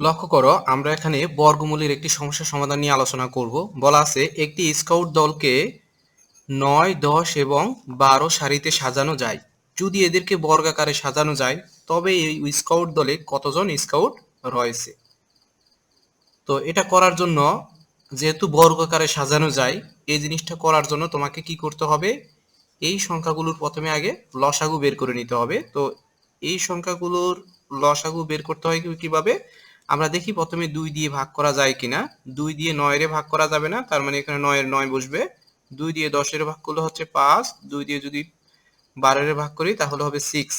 লক্ষ্য করো, আমরা এখানে বর্গমূলের একটি সমস্যার সমাধান নিয়ে আলোচনা করব। বলা আছে, একটি স্কাউট দলকে নয়, দশ এবং বারো সারিতে সাজানো যায়। যদি এদেরকে বর্গাকারে সাজানো যায়, তবে এই স্কাউট দলে কতজন স্কাউট রয়েছে? তো এটা করার জন্য, যেহেতু বর্গাকারে সাজানো যায়, এই জিনিসটা করার জন্য তোমাকে কি করতে হবে? এই সংখ্যাগুলোর প্রথমে আগে লসাগু বের করে নিতে হবে। তো এই সংখ্যাগুলোর লসাগু বের করতে হয় কীভাবে? আমরা দেখি প্রথমে দুই দিয়ে ভাগ করা যায় কিনা। দুই দিয়ে নয়ের ভাগ করা যাবে না, তার মানে এখানে নয়ের নয় বসবে। দুই দিয়ে দশের ভাগ করলে হচ্ছে পাঁচ, দুই দিয়ে যদি বারোর ভাগ করি তাহলে হবে সিক্স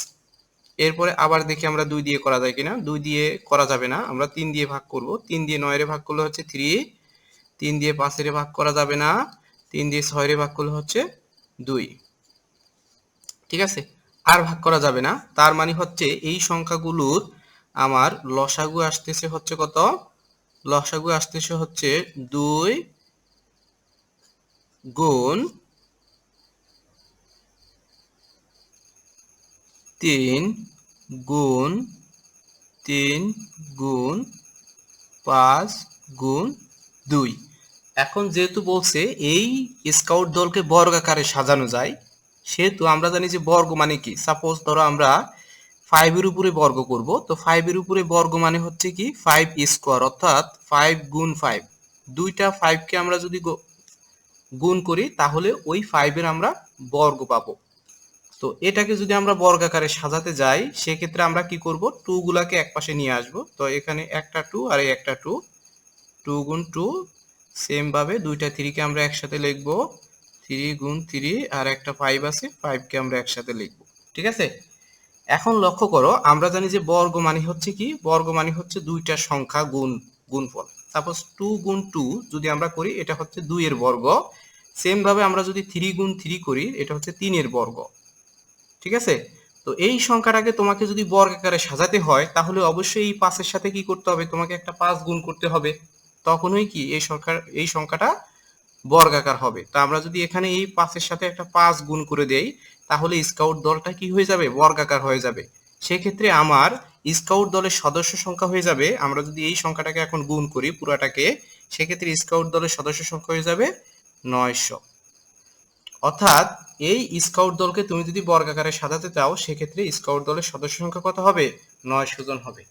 এরপরে আবার দেখি আমরা দুই দিয়ে করা যায় কিনা। দুই দিয়ে করা যাবে না, আমরা তিন দিয়ে ভাগ করব। তিন দিয়ে নয়ের ভাগ করলে হচ্ছে থ্রি তিন দিয়ে পাঁচের ভাগ করা যাবে না, তিন দিয়ে ছয়ের ভাগ করলে হচ্ছে দুই। ঠিক আছে? আর ভাগ করা যাবে না, তার মানে হচ্ছে এই সংখ্যাগুলোর আমার লসাগু আসতেছে হচ্ছে কত? লসাগু আসতেছে হচ্ছে দুই গুণ তিন গুণ তিন গুণ পাঁচ গুণ দুই। এখন যেহেতু বলছে এই স্কাউট দলকে বর্গাকারে সাজানো যায়, সেহেতু আমরা জানি যে বর্গ মানে কি? সাপোজ ধরো আমরা ফাইভের উপরে বর্গ করব। তো ফাইভের উপরে বর্গ মানে হচ্ছে কি? ফাইভ স্কোয়ার অর্থাৎ ফাইভ গুণ ফাইভ দুইটা ফাইভকে আমরা যদি গুণ করি, তাহলে ওই ফাইভের আমরা বর্গ পাবো। তো এটাকে যদি আমরা বর্গাকারে সাজাতে যাই, সেক্ষেত্রে আমরা কি করব? টু গুলাকে একপাশে নিয়ে আসব। তো এখানে একটা টু আর এই একটা টু টু গুণ টু সেম ভাবে দুইটা থ্রিকে আমরা একসাথে লিখব। থ্রি গুণ থ্রি আর একটা ফাইভ আছে ফাইভকে আমরা একসাথে লিখব। ঠিক আছে? এখন লক্ষ্য করো, আমরা জানি যে বর্গ মানে হচ্ছে কি? বর্গ মানে হচ্ছে দুইটা সংখ্যা গুণ, গুণফল। সাপোজ টু গুণ টু যদি আমরা করি, এটা হচ্ছে দুইয়ের বর্গ। সেম ভাবে আমরা যদি থ্রি গুণ থ্রি করি, এটা হচ্ছে তিনের বর্গ। ঠিক আছে? তো এই সংখ্যাটাকে তোমাকে যদি বর্গ আকারে সাজাতে হয়, তাহলে অবশ্যই এই পাঁচের সাথে কি করতে হবে? তোমাকে একটা পাঁচ গুণ করতে হবে। তখনই কি এই সংখ্যা এই সংখ্যাটা বর্গাকার হবে। তা আমরা যদি এখানে এই পাঁচের সাথে একটা পাঁচ গুণ করে দেই, তাহলে স্কাউট দলটা কি হয়ে যাবে? বর্গাকার হয়ে যাবে। সেক্ষেত্রে আমার স্কাউট দলের সদস্য সংখ্যা হয়ে যাবে, আমরা যদি এই সংখ্যাটাকে এখন গুণ করি পুরাটাকে, সেক্ষেত্রে স্কাউট দলের সদস্য সংখ্যা হয়ে যাবে নয়শো। অর্থাৎ এই স্কাউট দলকে তুমি যদি বর্গাকারে সাজাতে চাও, সেক্ষেত্রে স্কাউট দলের সদস্য সংখ্যা কত হবে? নয়শো জন হবে।